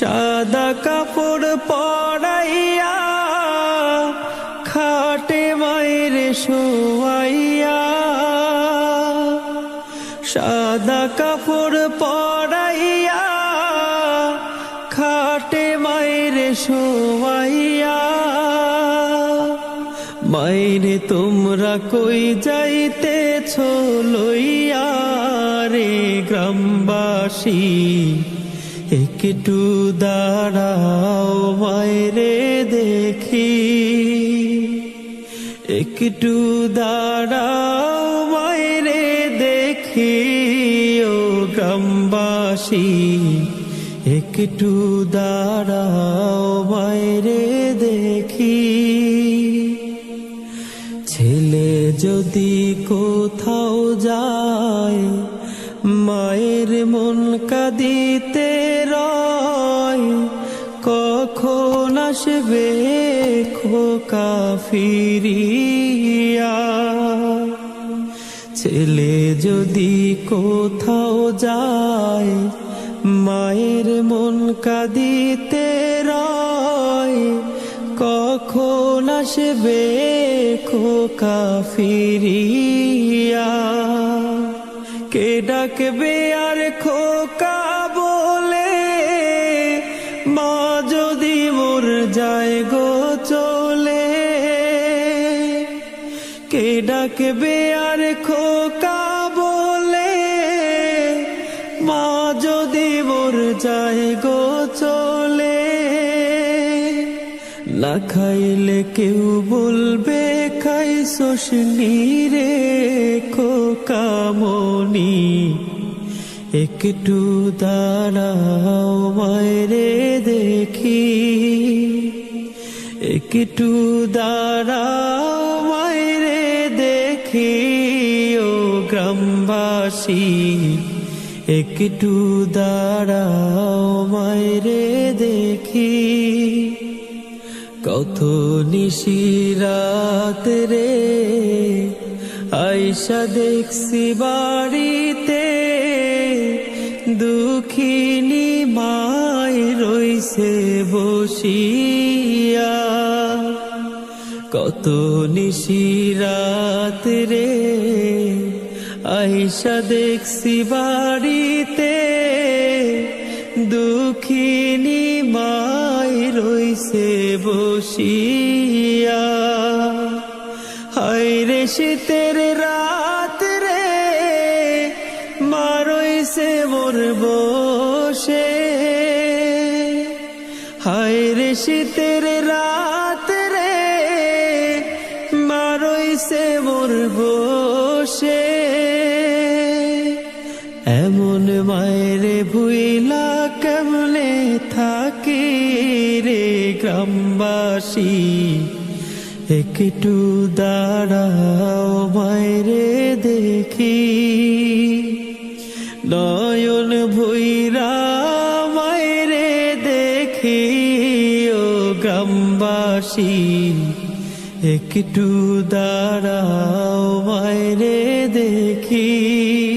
সাদা কাপড় পরাইয়া, খাটে মায়ের শোয়াইয়া, সাদা কাপড় পরাইয়া, খাটে মায়ের শোয়াইয়া। মায়েরে তোমরা কই যাইতেছ লইয়া রে গ্রামবাসী? একটু দাঁড়াও মায়েরে দেখি। একটু দাঁড়াও মায়েরে দেখি, ও গ্রামবাসী। একটু দাঁড়াও মায়েরে দেখি। ছেলে যদি কোথাও যায়, মায়ের মন কাঁদিতে আসবে খোকা ফিরিয়া ছেলে যদি কোথাও যায়, মায়ের মন কাঁদিতে রয়, কখন আসবে খোকা ফিরিয়া কে ডাকবে আর খোকা কে ডাকবে আর খোকা বলে? মা যদি মোর যায় গো চলে। না খাইলে কেউ বলবে, খাই শোষনি রে খোকামনি একটু দাঁড়াও মায়েরে দেখি। একটু দাঁড়াও দেখি ও গ্রামবাসী, একটু দাঁড়াও মায়েরে দেখি। কত নিশিরাত রে, আইসা দেখছি বাড়িতে, দুঃখিনী মাই রইছে বসিয়া। কত নিশিরাত রে। আইসা দেখছি বাড়িতে, দুঃখিনী মাই রইছে বসিয়া। হায় রে শীতের রাত রে, মা রইছে মোর বসে। হায় রে শীতের রাত বসে এমন মায়ের ভুইলা কেমনে থাকে রে গ্রামবাসী? একটু দাঁড়াও মায়েরে দেখি। নয়ন ভুইরা মায়েরে দেখি ও গ্রামবাসী। একটু দাঁড়াও বাইরে দেখি।